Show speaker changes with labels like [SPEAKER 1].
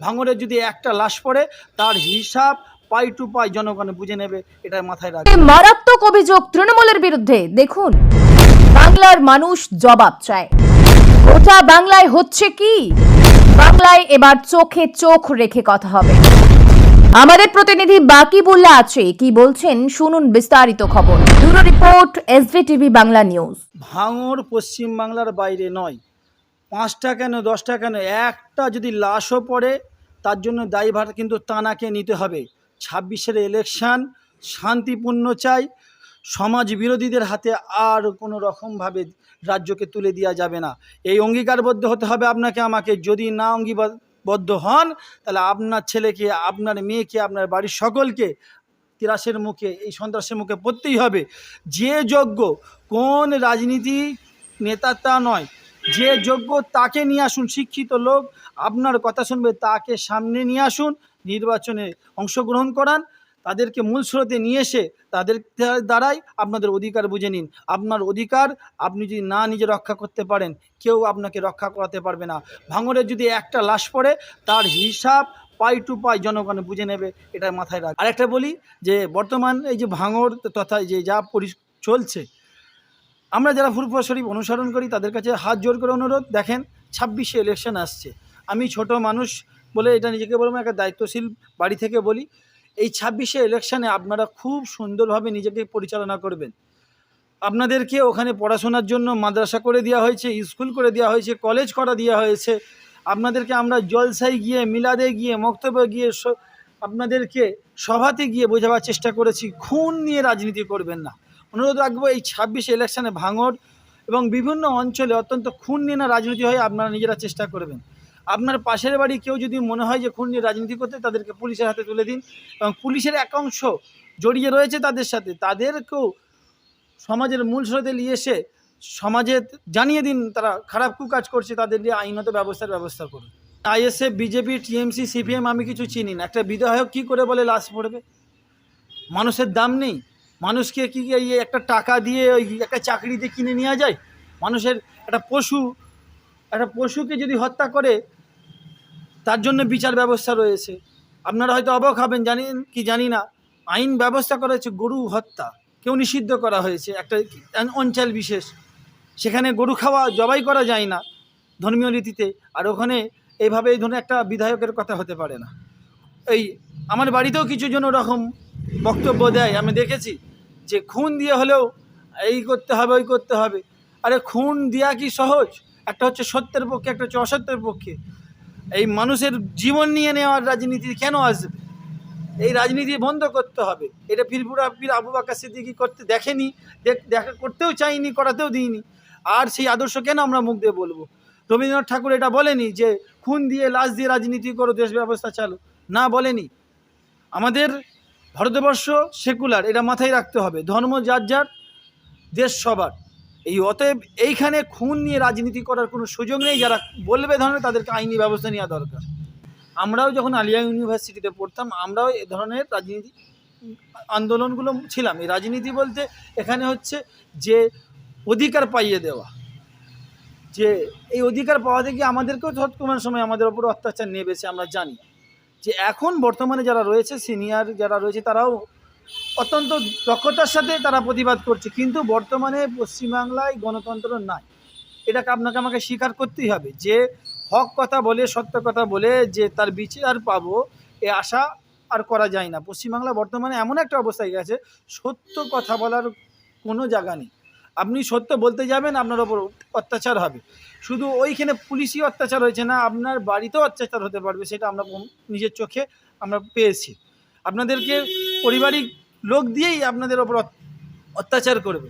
[SPEAKER 1] ভাঙরের যদি একটা লাশ পড়ে তার হিসাব পাই টু পাই জনগণ বুঝে নেবে এটা মাথায় রাখবে।
[SPEAKER 2] মারাত্মক অভিযোগ তৃণমূলের বিরুদ্ধে দেখুন। বাংলার মানুষ জবাব চায়। গোটা বাংলায় হচ্ছে কি? বাংলায় এবার চোখে চোখ রেখে কথা হবে। আমাদের প্রতিনিধি বাকিবুল্লাহ আছে কি বলছেন শুনুন বিস্তারিত খবর। Bureau report SV TV Bangla news.
[SPEAKER 1] Bhangar পশ্চিম বাংলার বাইরে নয় পাঁচটা কেন, দশটা কেন? একটা যদি লাশও পড়ে, তার জন্য দায়ভার কিন্তু তানাকে নিতে হবে। ছাব্বিশের ইলেকশন শান্তিপূর্ণ চাই। সমাজ বিরোধীদের হাতে আর কোনো রকমভাবে রাজ্যকে তুলে দেওয়া যাবে না। এই অঙ্গীকারবদ্ধ হতে হবে আপনাকে, আমাকে। যদি না অঙ্গীবদ্ধ হন, তাহলে আপনার ছেলেকে, আপনার মেয়েকে, আপনার বাড়ির সকলকে তিরাসের মুখে, এই সন্ত্রাসের মুখে পড়তেই হবে। যে যোগ্য, কোন রাজনীতি নেতা তা নয় যে যোগ্য তাকে নিয়ে আসুন, শিক্ষিত লোক, আপনার কথা শুনবে, তাকে সামনে নিয়ে আসুন, নির্বাচনে অংশগ্রহণ করান, তাদেরকে মূল স্রোতে নিয়ে এসে তাদের দ্বারাই আপনাদের অধিকার বুঝে নিন। আপনার অধিকার আপনি যদি না নিজে রক্ষা করতে পারেন, কেউ আপনাকে রক্ষা করাতে পারবে না। ভাঙরে যদি একটা লাশ পড়ে, তার হিসাব পাই টু পাই জনগণ বুঝে নেবে, এটা মাথায় রাখ। আরেকটা বলি যে, বর্তমান এই যে ভাঙর তথা যে যা চলছে আমরা যারা ফুরফুরা শরীফ অনুসরণ করি, তাদের কাছে হাত জোর করে অনুরোধ, দেখেন ছাব্বিশে ইলেকশন আসছে। আমি ছোট মানুষ বলে এটা নিজেকে বলব একটা দায়িত্বশীল বাড়ি থেকে বলি, এই ছাব্বিশে ইলেকশনে আপনারা খুব সুন্দরভাবে নিজেকে পরিচালনা করবেন। আপনাদেরকে ওখানে পড়াশোনার জন্য মাদ্রাসা করে দেওয়া হয়েছে, স্কুল করে দেওয়া হয়েছে কলেজ করা দেওয়া হয়েছে। আপনাদেরকে আমরা জলসায় গিয়ে, মিলাদে গিয়ে মক্তব্যে গিয়ে আপনাদেরকে সভাতে গিয়ে বোঝাবার চেষ্টা করেছি, খুন নিয়ে রাজনীতি করবেন না। অনুরোধ রাখব এই ছাব্বিশে ইলেকশনে ভাঙড় এবং বিভিন্ন অঞ্চলে অত্যন্ত খুন নিয়ে না রাজনীতি হয় আপনারা নিজেরা চেষ্টা করবেন। আপনার পাশের বাড়ি কেউ যদি মনে হয় যে খুন নিয়ে রাজনীতি করতে, তাদেরকে পুলিশের হাতে তুলে দিন। এবং পুলিশের একাংশ জড়িয়ে রয়েছে তাদের সাথে, তাদেরকেও সমাজের মূল স্রোতে নিয়ে এসে সমাজে জানিয়ে দিন তারা খারাপ কুকাজ করছে, তাদের দিয়ে আইনত ব্যবস্থার ব্যবস্থা করুন। আইএসএফ, বিজেপি, টিএমসি, সিপিএম আমি কিছু চিনি না। একটা বিধায়ক কি করে বলে লাশ পড়বে? মানুষের দাম নেই। মানুষকে কি একটা টাকা দিয়ে ওই একটা চাকরি দিয়ে কিনে নেওয়া যায়? মানুষের একটা পশু, একটা পশুকে যদি হত্যা করে, তার জন্য বিচার ব্যবস্থা রয়েছে। আপনারা হয়তো অবাক হবেন জানেন কি জানি না। আইন ব্যবস্থা করা হয়েছে গরু হত্যা। কেউ নিষিদ্ধ করা হয়েছে। একটা অঞ্চল বিশেষ। সেখানে গরু খাওয়া, জবাই করা যায় না ধর্মীয় রীতিতে। আর ওখানে এইভাবে এই ধরনের একটা বিধায়কের কথা হতে পারে না। এই, আমার বাড়িতেও কিছু জন ওরকম বক্তব্য দেয়, আমি দেখেছি যে খুন দিয়ে হলেও এই করতে হবে, ওই করতে হবে। আরে খুন দেওয়া কি সহজ? একটা হচ্ছে সত্যের পক্ষে, একটা হচ্ছে অসত্যের পক্ষে। এই মানুষের জীবন নিয়ে নেওয়ার রাজনীতি কেন আসবে? এই রাজনীতি বন্ধ করতে হবে। এটা ফিরপুরা পীর আবু বাক্কা সিদ্দিকি করতে দেখেনি, দেখ- দেখা করতেও চাইনি, করাতেও দিইনি। আর সেই আদর্শ কেন আমরা মুখ দিয়ে বলব? রবীন্দ্রনাথ ঠাকুর এটা বলেনি যে, খুন দিয়ে, লাশ দিয়ে রাজনীতি করো, দেশ ব্যবস্থা চালু। না বলেনি। আমাদের ভারতবর্ষ সেকুলার, এটা মাথায় রাখতে হবে। ধর্ম যার যার, দেশ সবার। এই অতএব এইখানে খুন নিয়ে রাজনীতি করার কোনো সুযোগ নেই, যারা বলবে ধরনের তাদেরকে আইনি ব্যবস্থা নেওয়া দরকার। আমরাও যখন আলিয়া ইউনিভার্সিটিতে পড়তাম, আমরাও এ ধরনের রাজনীতি, আন্দোলনগুলো ছিলাম। এই রাজনীতি বলতে এখানে হচ্ছে যে অধিকার পাইয়ে দেওয়া। যে এই অধিকার পাওয়াতে গিয়ে আমাদেরকেও তৎক্ষণাৎ সময় আমাদের ওপর অত্যাচার নেবেছে আমরা জানি। যে এখন বর্তমানে যারা রয়েছে সিনিয়র যারা রয়েছে, তারাও অত্যন্ত দক্ষতার সাথে তারা প্রতিবাদ করছে। কিন্তু বর্তমানে পশ্চিমবাংলায় গণতন্ত্র নাই। এটাকে আপনাকে আমাকে স্বীকার করতেই হবে যে, হক কথা বলে, সত্য কথা বলে যে তার বিচার পাবো, এ আশা আর করা যায় না। পশ্চিমবাংলা বর্তমানে এমন একটা অবস্থায় গেছে, সত্য কথা বলার কোনো জায়গা নেই। আপনি সত্য বলতে যাবেন, আপনার ওপর অত্যাচার হবে। শুধু ওইখানে পুলিশই অত্যাচার হয়েছে না, আপনার বাড়িতেও অত্যাচার হতে পারবে, সেটা আমরা নিজের চোখে আমরা পেয়েছি। আপনাদেরকে পারিবারিক লোক দিয়েই আপনাদের ওপর অত্যাচার করবে।